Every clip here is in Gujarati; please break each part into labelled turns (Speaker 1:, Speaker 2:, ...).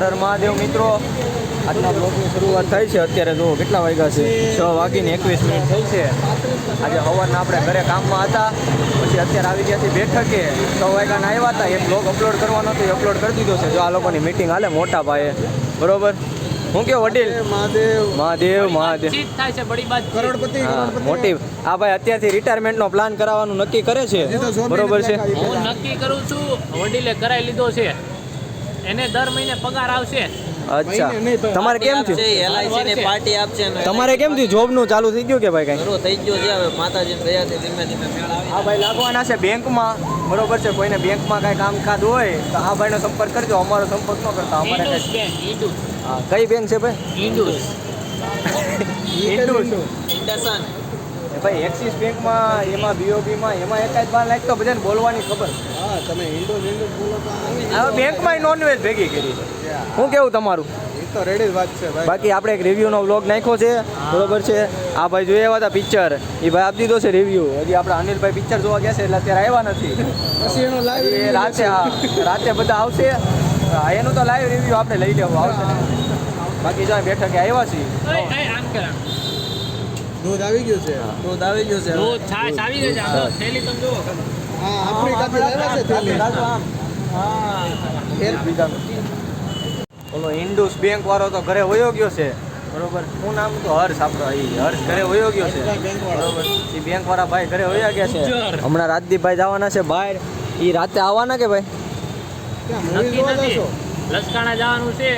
Speaker 1: હર હર મહાદેવ મિત્રો. આજના બ્લોગની શરૂઆત થઈ છે. અત્યારે જુઓ કેટલા વાગ્યા છે? છ વાગીને એકવીસ મિનિટ થઈ છે. આજે હવારના આપણે ઘરે કામમાં હતા. પછી અત્યારે આવી ગયા છીએ બેઠકે. છ વાગ્યાના આવ્યા હતા. એ બ્લોગ અપલોડ કરવાનો હતો. એ અપલોડ કરી દીધો છે. જો આ લોકોની મિટિંગ હાલે મોટા પાયે. બરોબર? હું કેવું વડીલ?
Speaker 2: મહાદેવ.
Speaker 1: મહાદેવ મહાદેવ.
Speaker 3: થાય છે બડી બાત
Speaker 2: કરોડપતિ
Speaker 1: હા, મોટી. આ ભાઈ અત્યારથી રિટાયરમેન્ટનો પ્લાન કરાવવાનું નક્કી કરે છે. બરોબર છે.
Speaker 3: હું નક્કી કરું છું વડીલે કરાવી લીધો છે. એને દર મહિને પગાર આવશે.
Speaker 1: અચ્છા. તમારે કેમ થયું?
Speaker 4: એલઆઈસી ની પાર્ટી આપશે
Speaker 1: તમારે કેમ થયું? જોબનું ચાલુ થઈ ગયું કે ભાઈ કઈ?
Speaker 4: થઈ ગયું છે હવે માતાજીને દયાથી ધીમે ધીમે મેળ આવી
Speaker 1: આ ભાઈ લાગવાના છે બેંકમાં. બરોબર છે કોઈને બેંકમાં કાંઈ કામકાજ હોય તો આ ભાઈનો સંપર્ક કરજો. અમારો સંપર્ક ન કરતા અમારે
Speaker 3: ઇન્ડુસ
Speaker 1: કાંઈ-
Speaker 3: બેંક ઇન્ડુસ
Speaker 1: હા, કઈ બેંક છે ભાઈ?
Speaker 3: Induced
Speaker 1: induced.
Speaker 4: ઇન્ડસન
Speaker 1: ભાઈ એક્સિસ બેંકમાં એમાં બીઓબીમાં એમાં એકાદ બાર લાખ તો બધાને બોલવાની ખબર.
Speaker 2: હા તમે હિન્દુ હિન્દુ બોલો તો
Speaker 1: બેંકમાં નોનવેજ ભેગી કરી છે. શું કેવું તમારું?
Speaker 2: એ તો રેડી વાત છે ભાઈ.
Speaker 1: બાકી આપણે એક રિવ્યુનો વ્લોગ નાખ્યો છે બરોબર છે? આ ભાઈ જોઈ આવ્યા હતા પિક્ચર એ ભાઈ આપી દીધો છે રિવ્યુ હજી આપણે અનિલભાઈ પિક્ચર જોવા ગયા છે એટલે અત્યારે આવ્યા નથી.
Speaker 2: પછી એનો લાઈવ
Speaker 1: રાતે હા રાતે બધા આવશે. એનું તો લાઈવ રિવ્યુ આપણે લઈ લેવું આવશે. બાકી જો બેઠકે આવ્યા છીએ
Speaker 3: ઓય, ઓય, આમ કર આમ.
Speaker 2: દૂધ આવી ગયું છે.
Speaker 4: દૂધ આવી ગયું છે
Speaker 3: દૂધ છાશ આવી ગઈ છે. આમ થેલી તમે જુઓ.
Speaker 2: હા આફ્રિકાથી લાવ્યા છે થેલી.
Speaker 1: ઓલો ઇન્ડુસ બેંક વાળો તો ઘરે વયો ગયો છે. બરોબર? શું નામ તો? હર્ષ આપણો અહીં હર્ષ ઘરે વયો ગયો છે. બરોબર? એ બેંક વાળા ભાઈ ઘરે વયા ગયા છે. હમણાં રાજદીપભાઈ જવાના છે બહાર. એ રાતે આવવાના કે ભાઈ?
Speaker 3: નક્કી નથી. લસકાણા જવાનું છે.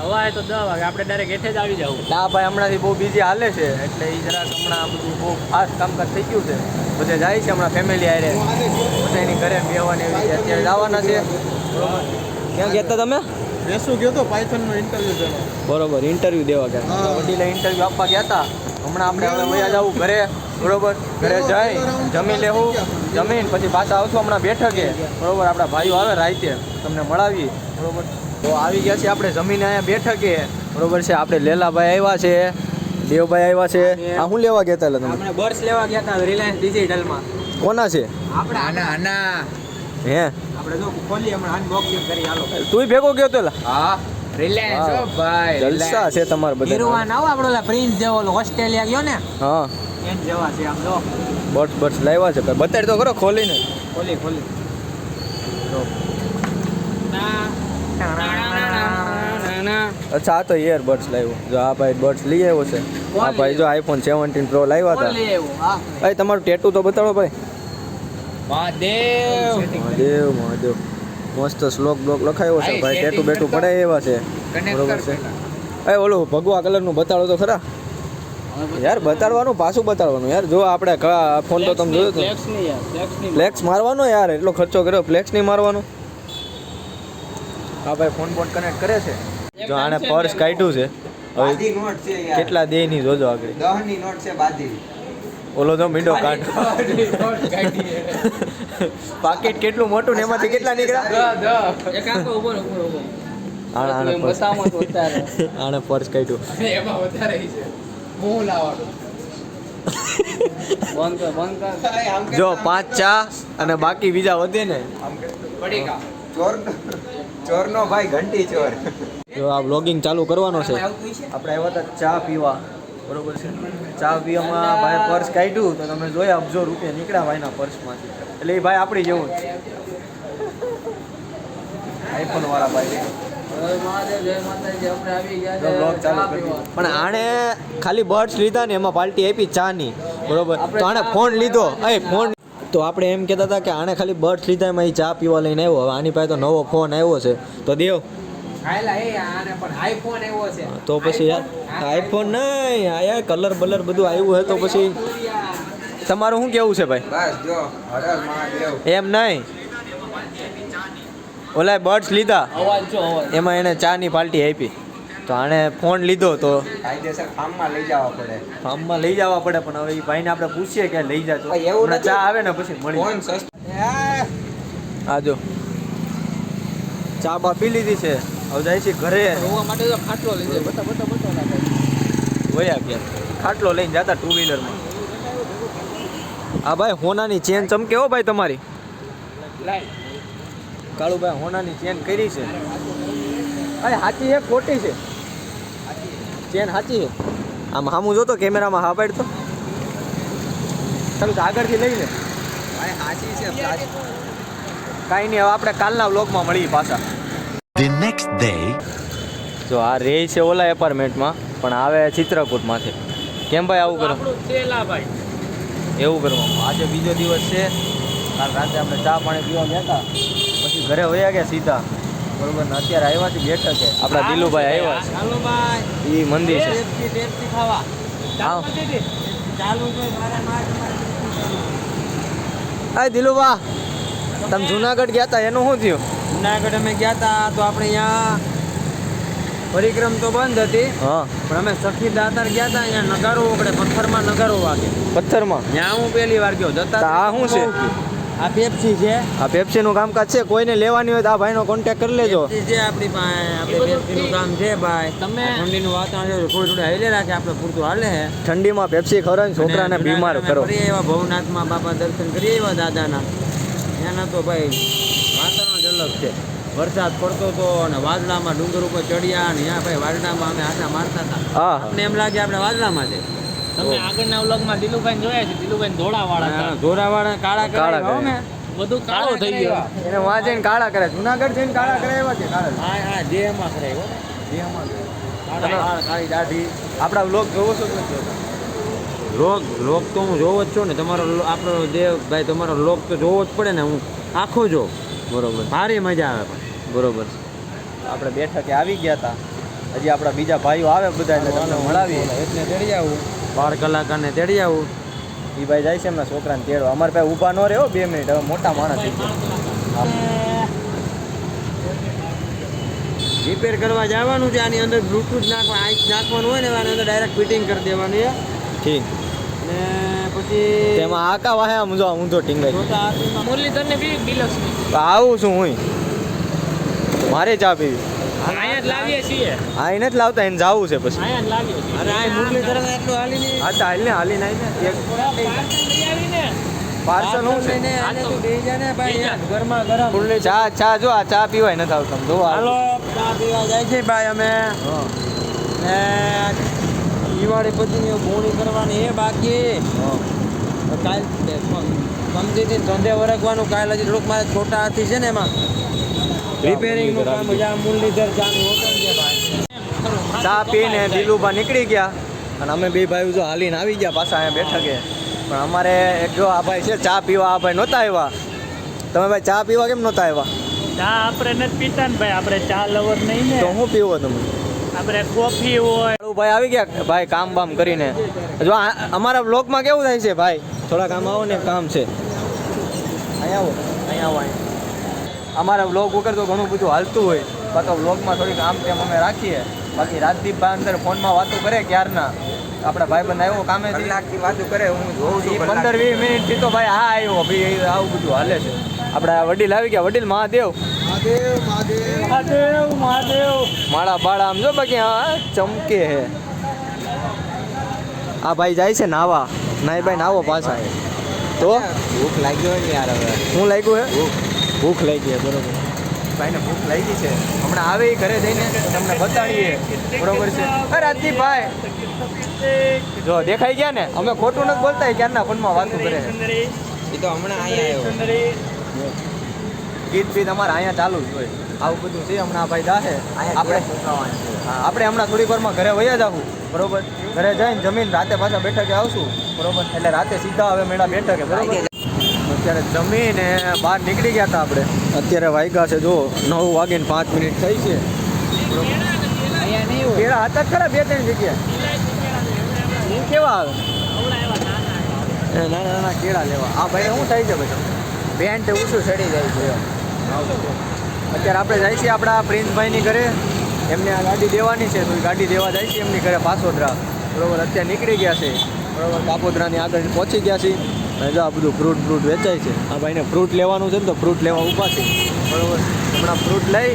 Speaker 3: હવાએ તો દસ વાગે આપણે ડાયરેક્ટ હેઠે જ આવી જવું.
Speaker 1: ના ભાઈ હમણાંથી બહુ બીજી હાલે છે. એટલે એ જરાક હમણાં બધું બહુ ફાસ્ટ કામકાજ થઈ ગયું છે. બધે જાય છે હમણાં ફેમિલી આરે બધા એની ઘરે બેહવાની એવી છે અત્યારે જવાના છે. ક્યાં ગયા કહેતા તમે?
Speaker 2: બેસું ગયો તો પાયથનનો ઇન્ટરવ્યુ દેવા.
Speaker 1: બરોબર ઇન્ટરવ્યુ દેવા ગયા. વડીલે ઇન્ટરવ્યુ આપવા ગયા હતા હમણાં આપણે હવે વયા જવું ઘરે. બરોબર? ઘરે જઈ જમી લેવું જમીન પછી પાછા આવશું હમણાં બેઠકે. બરોબર? આપણા ભાઈઓ આવે રાતે. તમને મળાવીએ. બરોબર? તો આવી ગયા છે આપણે જમીને અહીંયા બેઠકે. બરોબર છે આપણે લેલાભાઈ આવ્યા છે દેવભાઈ આવ્યા છે. આ હું લેવા ગયા હતા તમે?
Speaker 4: બર્ડ્સ લેવા ગયા હતા રિલાયન્સ ડિજિટલમાં.
Speaker 1: કોના છે?
Speaker 4: આપણે આના આના.
Speaker 1: હે?
Speaker 4: આપણે જો ખોલી હમણાં અનબોક્સિંગ કરી હાલો.
Speaker 1: તું ભેગો ગયો તો
Speaker 4: હા. રિલાયન્સ
Speaker 1: હા.
Speaker 4: ભાઈ
Speaker 1: જલસા છે તમારે બધા
Speaker 4: હીરોવાન આવો આપણો ઓલા પ્રિન્સ જેવો ઓસ્ટ્રેલિયા ગયો ને?
Speaker 1: હા.
Speaker 4: એન જેવા છે આમ જો.
Speaker 1: બર્ડ્સ બર્ડ્સ લાવ્યા છે. ભાઈ બતાડી તો ખરો ખોલીને.
Speaker 4: ખોલી ખોલી.
Speaker 1: અચ્છા આ તો ઇયર બર્ડ્સ લાવ્યો. જો આ ભાઈ બર્ડ્સ લઈ આવ્યો છે. આ ભાઈ જો આઈફોન સેવન્ટીન પ્રો લાવ્યા હતા. ભાઈ તમારું ટેટુ તો બતાડો ભાઈ.
Speaker 4: મહાદેવ.
Speaker 1: મહાદેવ મહાદેવ. મસ્ત શ્લોક બ્લોક લખાયો છે
Speaker 4: ભાઈ,
Speaker 1: ટેટુ બેટુ પડે એવા છે. બરોબર છે. એ ઓલું ભગવા કલરનું બતાડો તો ખરા. યાર બતાડવાનું પાછું બતાડવાનું. યાર જો આપણે ફોન તો તમે જોયો તો. ફ્લેક્સ મારવાનો યાર એટલો ખર્ચો કર્યો. ફ્લેક્સ નહીં મારવાનો. હા ભાઈ ફોન બોન કનેક્ટ કરે છે? જો આણે પર્સ કાઢ્યું છે હવે
Speaker 4: નોટ છે યાર.
Speaker 1: કેટલા દે ની જોજો આગળ.
Speaker 4: દહની નોટ છે બાધી.
Speaker 1: ઓલો તો મીંડો કાઢ પાકેટ કેટલું મોટું ને એમાંથી કેટલા નીકળ્યા?
Speaker 4: એક આંખો ઊભો ઊભો ઊભો.
Speaker 1: આણે આણે પર્સ કાઢ્યું.
Speaker 4: એમાં વધારે છે. લાવવાનું.
Speaker 1: જો પાંચ ચા અને બાકી બીજા વધે ને.
Speaker 4: પડી કા
Speaker 2: ચોર ચોરનો ભાઈ ઘંટી ચોર.
Speaker 1: જો આ બ્લોગિંગ ચાલુ કરવાનો છે. આપણે આવ્યા હતા ચા પીવા. બરોબર છે? ચા પીવામાં ભાઈ પર્સ કાઢ્યું તો તમે જોયા અબજો રૂપિયા નીકળ્યા ભાઈના પર્સમાંથી. એટલે એ ભાઈ આપણી જેવું જ આઈફોન વાળા ભાઈ. પણ આણે ખાલી બર્ડ્સ લીધા ને એમાં પાર્ટી આપી ચા ની બરોબર? તો આણે ફોન લીધો. એ ફોન તો આપણે એમ કહેતા હતા કે આણે ખાલી બર્ડ્સ લીધા એમાં ચા પીવા લઈને આવ્યો. હવે આની પાસે તો નવો ફોન આવ્યો છે. તો દેવ.
Speaker 4: હાયલા એ આને પણ આઈફોન આવ્યો છે.
Speaker 1: તો પછી યાર આઈફોન નહીં આ યાર કલર બલર બધું આવ્યું હોય તો પછી તમારું શું કેવું છે ભાઈ?
Speaker 2: બસ જો હર હર મહાદેવ.
Speaker 1: એમ નહીં. ઓલા બર્ડ્સ લીધા.
Speaker 4: અવાજ જો અવાજ.
Speaker 1: એમાં એને ચાની પાર્ટી આપી. તો આણે ફોન લીધો તો
Speaker 2: કાયદેસર ફાર્મમાં લઈ જવા પડે.
Speaker 1: ફાર્મમાં લઈ જવા પડે પણ હવે એ ભાઈને આપણે પૂછીએ કે લઈ
Speaker 2: જાજો એવું
Speaker 1: ચા આવે ને પછી મળી
Speaker 2: ફોન આજો
Speaker 1: આ જો. ચા બા પી લીધી છે. હવે જાય છે ઘરે.
Speaker 4: રોવા માટે તો ખાટલો લઈ જાય. બતા બતા બતા.
Speaker 1: વયા ગયા. ખાટલો લઈને જતા ટુ વ્હીલરમાં આ ભાઈ હોનાની ચેન ચમકે હો ભાઈ તમારી? કાળુભાઈ હોનાની ચેન કરી છે. અરે સાચી છે ખોટી છે. ચેન સાચી છે? આમ હામું જોતો કેમેરામાં હા પાડતો. ચાલુ આગળથી લઈ લે
Speaker 2: સાચી છે
Speaker 1: કાંઈ નહીં હવે આપણે કાલના વ્લોગમાં મળીએ પાછા.
Speaker 5: Next day day.
Speaker 1: જો આ રે છે ઓલા એપાર્ટમેન્ટમાં પણ આવે ચિત્રકૂટમાંથી. કેમ ભાઈ આવું કરો?
Speaker 3: આપણું છેલા ભાઈ.
Speaker 1: એવું કરવામાં આજે બીજો દિવસ છે. કાલ રાતે આપણે ચા પાણી પીવા ગયા હતા. પછી ઘરે વયા ગયા સીધા. બરોબર ને અત્યારે આવ્યા છે બેઠક છે આપણા દિલુભાઈ આવ્યા છે.
Speaker 3: દિલુભાઈ ભાઈ.
Speaker 1: એ મંદિર છે.
Speaker 3: ખાવા. ચાલો મારા
Speaker 1: હા દિલુભા તમે જુનાગઢ ગયા હતા એનું શું થયું?
Speaker 2: જુનાગઢ અમે ગયા હતા તો આપણે અહીંયા પરિક્રમ તો બંધ હતી.
Speaker 1: હા.
Speaker 2: પણ અમે સખી દાતાર ગયા હતા અહીંયા નગારો વગડે પથ્થરમાં નગારો વાગે.
Speaker 1: પથ્થરમાં?
Speaker 2: ત્યાં હું પહેલી વાર ગયો જતા
Speaker 1: તો આ શું છે?
Speaker 2: આ પેપ્સી છે.
Speaker 1: આ પેપ્સી નું કામકાજ છે. કોઈને લેવાની હોય તો આ ભાઈનો કોન્ટેક્ટ કરી લેજો.
Speaker 2: પેપ્સી છે આપણી પાસે. આપણે પેપ્સીનું કામ છે ભાઈ.
Speaker 3: તમે-
Speaker 2: ઠંડી ઠંડીનું વાતાવરણ છે થોડી થોડી હાલે રાખે આપણે પૂરતું હાલે. છે
Speaker 1: ઠંડીમાં પેપ્સી ખવડાવીને છોકરાને
Speaker 2: ને
Speaker 1: બીમાર કરો.
Speaker 2: અમે એવા ભવનાથમાં બાપા દર્શન કરી એવા દાદાના. એના તો ભાઈ વાતાવરણ જ અલગ છે. વરસાદ પડતો હતો અને વાદળામાં ડુંગર ઉપર ચડ્યા અને ત્યાં ભાઈ વાદળામાં અમે આટા મારતા હતા. અમને એમ લાગે આપણે વાદળામાં છે.
Speaker 3: તમે આગળના વ્લોગમાં દિલુભાઈ જોયા છે? દિલુભાઈ ધોળા વાળા હતા
Speaker 2: ધોરાવાળા કાળા
Speaker 1: કાળા
Speaker 2: હો અમે
Speaker 3: બધું કાળો થઈ ગયો.
Speaker 1: એને વાં જઈને કાળા કરે જુનાગઢ જઈને કાળા કરે એવા છે કાળા?
Speaker 2: હા હા જે એમાં હો.
Speaker 1: કાળા વાળ, કાળી દાઢી. આપણા વ્લોગ જોવો છો કે
Speaker 2: લોક તો હું જોવો જ છું ને. તમારો આપણો દેવ ભાઈ તમારો લોક તો જોવો જ પડે ને. હું આખો જો.
Speaker 1: બરોબર.
Speaker 2: ભારી મજા આવે પણ.
Speaker 1: બરોબર. આપણે બેઠકે આવી ગયા હતા હજી આપણા બીજા ભાઈઓ આવે બધા એટલે તમને મળાવીએ.
Speaker 2: એટલે ચડી આવું બાળ કલાકારને તેડી આવું.
Speaker 1: એ ભાઈ જાય છે એમના છોકરાને તેડવા. અમારે પાસે ઊભા ન રહે હો બે મિનિટ. હવે મોટા માણસ થઈ ગયા
Speaker 2: રિપેર કરવા જવાનું છે આની અંદર બ્લૂટૂથ નાખવા આઈસ નાખવાનું હોય ને આની અંદર ડાયરેક્ટ ફિટિંગ કરી દેવાની છે
Speaker 1: ઠીક.
Speaker 2: ને પછી
Speaker 1: તેમાં આકા વાહે આમ જો ઊંધો ટીંગાઈ
Speaker 2: મુરલી હાથમાં
Speaker 3: મુરલીધર બી ડિલક્સ
Speaker 1: આવું છું હું. મારે ચા પીવી.
Speaker 3: અહીંયા જ લાવીએ
Speaker 1: એને જ લાવતા એને જવું છે પછી. હા તો હાલ ને હાલી ને એક
Speaker 3: પાર્સલ
Speaker 1: શું છે? ચા ચા જો આ ચા પીવાય નથી આવતા. જો
Speaker 2: હાલો ચા પીવા જાય છે ભાઈ અમે.
Speaker 1: હા.
Speaker 2: ને દિવાળી પછીની પૂરી કરવાની એ બાકી.
Speaker 1: હા.
Speaker 2: કાલ સમજીથી ધંધે વરગવાનું. કાલ હજી થોડુંક મારે છોટા હાથી છે ને એમાં. રિપેરિંગનું કામ જ્યાં આ મુરલીધર ચાની હોટલ છે ભાઈ.
Speaker 1: ચા પીને દિલુભા નીકળી ગયા. અને અમે બે ભાઈ જો હાલીને આવી ગયા પાછા અહીંયા બેઠકે પણ અમારે એક જો આ ભાઈ છે ચા પીવા આ ભાઈ નહોતા આવ્યા. તમે ભાઈ ચા પીવા કેમ નહોતા આવ્યા?
Speaker 3: ચા આપણે નથી પીતા ને ભાઈ આપણે ચા લવર નહીં ને.
Speaker 1: તો હું પીવો તમે?
Speaker 3: આપણે કોફી હોય.
Speaker 1: ભાઈ આવી ગયા ભાઈ કામ બામ કરીને. જો આ- અમારા બ્લોગમાં કેવું થાય છે ભાઈ? થોડા કામ આવો ને કામ છે. અહીંયા આવો અહીંયા આવો અહીંયા. અમારા બ્લોગ વગર તો ઘણું બધું હાલતું હોય. કાં તો બ્લોગમાં થોડીક આમ તેમ અમે રાખીએ. બાકી રાજદીપભાઈ અંદર ફોનમાં વાતો કરે ક્યારના. આપણા ભાઈબંધ આવ્યો કામે
Speaker 2: કલાકથી વાતો કરે હું જોઉં છું
Speaker 1: પંદર વીસ મિનિટથી તો ભાઈ હા આવ્યો ભાઈ આવું બધું હાલે છે. આપણા વડીલ આવી ગયા વડીલ મહાદેવ. મહાદેવ મહાદેવ. માળા બાળા આમ જો બાકી હા ચમકે હે. આ ભાઈ જાય છે નાવા. નાઈ ભાઈ નાવો પાછા. તો?
Speaker 2: ભૂખ લાગ્યો હોય ને યાર હવે.
Speaker 1: શું લાગ્યું હે? ભૂખ. લાગી છે બરોબર. ભાઈને ભૂખ લાગી છે. હમણાં આવે ઘરે જઈને તમને બતાડીએ. બરોબર છે. અરે રાજદીપભાઈ જો દેખાઈ ગયા ને? અમે ખોટું નથી બોલતા ક્યારના ફોનમાં વાત કરે
Speaker 2: એ તો હમણાં અહીંયા આવ્યો.
Speaker 1: ગીત બીત અમારે અહીંયા ચાલુ જ હોય. આવું બધું છે હમણાં ભાઈ જાહે આપણે આપણે હમણાં થોડી વારમાં ઘરે વયા જાવું બરોબર? ઘરે જઈને જમીન રાતે પાછા બેઠકે આવશું. બરોબર? એટલે રાતે સીધા હવે મેળા બેઠકે બરોબર? અત્યારે જમીને બહાર નીકળી ગયા હતા આપણે. અત્યારે વાગ્યા છે જો નવ વાગીને પાંચ મિનિટ થઈ છે. કેળા હતા જ ખરા બે ત્રણ જગ્યાએ. કેવા આવે? નાના નાના કેળા લેવા. આ ભાઈ શું થાય છે ભાઈ
Speaker 2: પેન્ટ ઊંચું ચડી જાય છે
Speaker 1: અત્યારે આપણે જાય છીએ આપણા પ્રિન્સભાઈની ઘરે. એમને આ ગાડી દેવાની છે, તો ગાડી દેવા જાય છે એમની ઘરે પાસોદરા બરોબર, અત્યારે નીકળી ગયા છે. બરોબર, કાપોદરાની આગળ પહોંચી ગયા છે અને જો આ બધું ફ્રૂટ ફ્રૂટ વેચાય છે. આ ભાઈને ફ્રૂટ લેવાનું છે ને તો ફ્રૂટ લેવા ઊભા છે. બરોબર? હમણાં ફ્રૂટ લઈ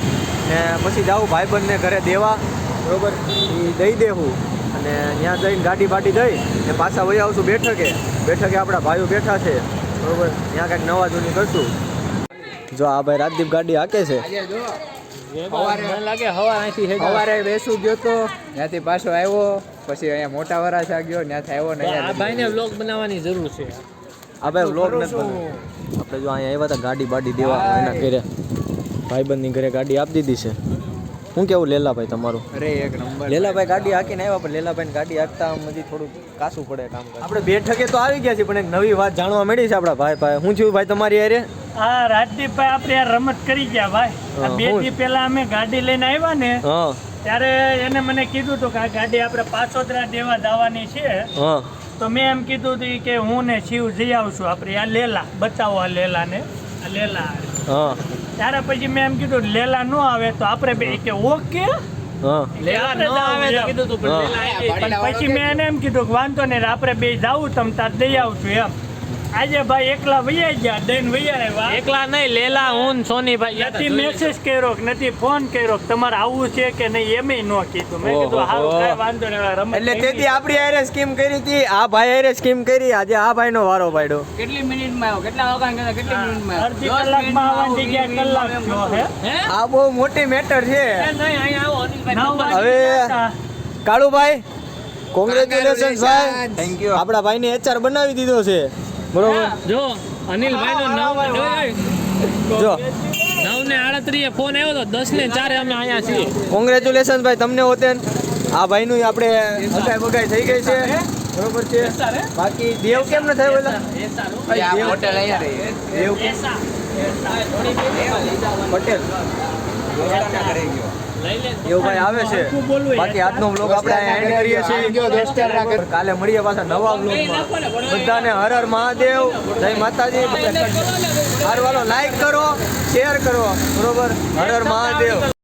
Speaker 1: ને પછી જાઉં ભાઈબંધને ઘરે દેવા. બરોબર? એ દઈ દેવું અને ત્યાં જઈને ગાડી બાટી દઈ ને પાછા વહી આવશું બેઠકે. બેઠકે આપણા ભાઈઓ બેઠા છે. બરોબર? ત્યાં કાંઈક નવા જૂની કરશું. જો આ ભાઈ રાજદીપ ગાડી હાકે છે.
Speaker 3: લાગે હવા અહીંથી
Speaker 4: સવારે બેસું ગયો તો ત્યાંથી પાછો આવ્યો. પછી અહીંયા મોટા વરાછા ગયો ત્યાંથી આવ્યો ને
Speaker 3: આ
Speaker 4: અહીંયા
Speaker 3: ભાઈને વ્લોગ બનાવવાની જરૂર છે.
Speaker 1: આ ભાઈ વ્લોગ નથી. આપણે જો અહીંયા આવ્યા હતા ગાડી બાડી દેવા એના ઘરે. ભાઈબંધની ઘરે ગાડી આપી દીધી છે. શું કેવું લેલાભાઈ તમારું?
Speaker 4: અરે એક નંબર
Speaker 1: લેલાભાઈ ગાડી હાકીને આવ્યા પણ લેલાભાઈ ગાડી હાકતા આમ હજી થોડું કાસું પડે કામ આપણે બેઠકે તો આવી ગયા છે પણ એક નવી વાત જાણવા મળી છે આપણા ભાઈ ભાઈ શું થયું ભાઈ તમારી અરે
Speaker 6: હા રાજદીપભાઈ આપણે આ રમત કરી ગયા ભાઈ. આ બે
Speaker 1: હું?
Speaker 6: દી પહેલા અમે ગાડી લઈને આવ્યા ને
Speaker 1: હા.
Speaker 6: ત્યારે એને મને કીધું હતું કે આ ગાડી આપણે પાછોતરા દેવા જવાની છે.
Speaker 1: હા.
Speaker 6: તો મેં એમ કીધું હતું કે હું ને શિવ જઈ આવશું. આપણે આ લેલા બચાવો આ લેલાને. આ લેલા
Speaker 1: હા.
Speaker 6: ત્યારે પછી મેં એમ કીધું લેલા ન આવે તો આપણે બે કે ઓકે?
Speaker 1: હા.
Speaker 3: લેલા ન આવે તો કીધું તું પણ
Speaker 1: હા.
Speaker 3: લેલા આવી.
Speaker 6: પછી મેં એને એમ કીધું કે વાંધો નહીં આપણે બે જાવું તમ તાર દઈ આવશું એમ. આજે ભાઈ એકલા વૈયા ગયા દઈને વૈયા આવ્યા.
Speaker 3: એકલા નહીં લેલા હું સોની ભાઈ
Speaker 6: નથી મેસેજ કર્યો કે નથી ફોન કર્યો કે તમારે આવવું છે કે નહીં એમ ન કીધું. મેં કીધું. હારું કાંઈ વાંધો નહીં રમત
Speaker 1: એટલે તેથી આપણી આરે સ્કીમ કરી હતી આ ભાઈ આરે સ્કીમ કરી આજે આ ભાઈનો વારો પાડ્યો.
Speaker 2: કેટલી મિનિટમાં આવ્યો? કેટલા વાગ્યા ગયા કેટલી મિનિટમાં
Speaker 6: અડધી કલાકમાં આવવાની જગ્યા કલાક હે?
Speaker 1: આ બહુ મોટી મેટર છે. હવે- કાળુભાઈ કોંગ્રેચ્યુલેશન ભાઈ.
Speaker 4: થેન્ક યુ
Speaker 1: આપણા ભાઈને એચઆર બનાવી દીધો છે. બરોબર?
Speaker 3: જો અનિલભાઈ નો નવ
Speaker 1: જો.
Speaker 3: નવ ને આડત્રીએ ફોન આવ્યો તો દસ ને ચારે અમે અહીંયા છીએ.
Speaker 1: કોંગ્રેચ્યુલેશન ભાઈ તમને હોતે આ ભાઈનું આપણે અગાઈ બગાઈ થઈ ગઈ છે. બરોબર છે. બાકી દેવ કેમ ન થયો પેલા
Speaker 4: હોટેલ અહીંયા રહી.
Speaker 1: દેવ પટેલ. દેવભાઈ આવે છે? બાકી આજનો બ્લોગ આપણે એન્ડ કરીએ છીએ. કાલે મળીએ પાછા નવા બ્લોગમાં બધાને હર હર મહાદેવ. જય માતાજી. હારવાલો લાઈક કરો શેર કરો. બરોબર? હર હર મહાદેવ.